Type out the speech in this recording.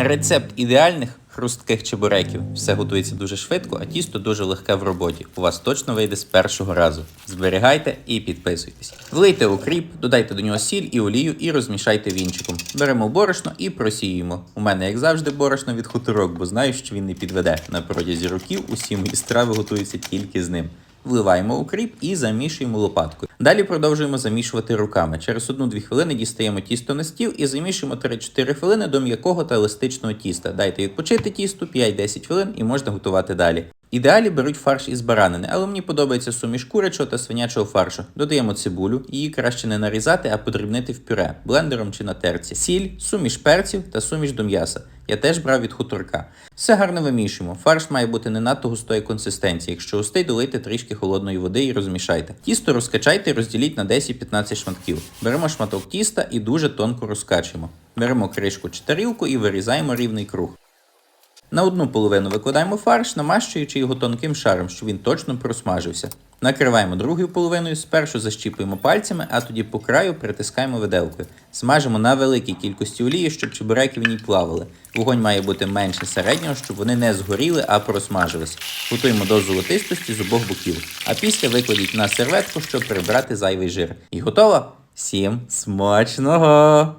Рецепт ідеальних хрустких чебуреків. Все готується дуже швидко, а тісто дуже легке в роботі. У вас точно вийде з першого разу. Зберігайте і підписуйтесь. Влийте укріп, додайте до нього сіль і олію і розмішайте вінчиком. Беремо борошно і просіюємо. У мене, як завжди, борошно від хуторок, бо знаю, що він не підведе. На протязі років усі мої страви готуються тільки з ним. Вливаємо укріп і замішуємо лопаткою. Далі продовжуємо замішувати руками. Через 1-2 хвилини дістаємо тісто на стіл і замішуємо 3-4 хвилини до м'якого та еластичного тіста. Дайте відпочити тісту 5-10 хвилин і можна готувати далі. Ідеалі беруть фарш із баранини, але мені подобається суміш курячого та свинячого фаршу. Додаємо цибулю, її краще не нарізати, а подрібнити в пюре блендером чи на терці, сіль, суміш перців та суміш до м'яса. Я теж брав від хуторка. Все гарно вимішуємо. Фарш має бути не надто густої консистенції. Якщо густий, долийте трішки холодної води і розмішайте. Тісто розкачайте і розділіть на 10-15 шматків. Беремо шматок тіста і дуже тонко розкачуємо. Беремо кришку чи тарілку і вирізаємо рівний круг. На одну половину викладаємо фарш, намащуючи його тонким шаром, щоб він точно просмажився. Накриваємо другою половиною, спершу защіпуємо пальцями, а тоді по краю притискаємо виделкою. Смажимо на великій кількості олії, щоб чебуреки в ній плавали. Вогонь має бути менше середнього, щоб вони не згоріли, а просмажились. Готуємо до золотистості з обох боків. А після викладіть на серветку, щоб прибрати зайвий жир. І готово! Всім смачного!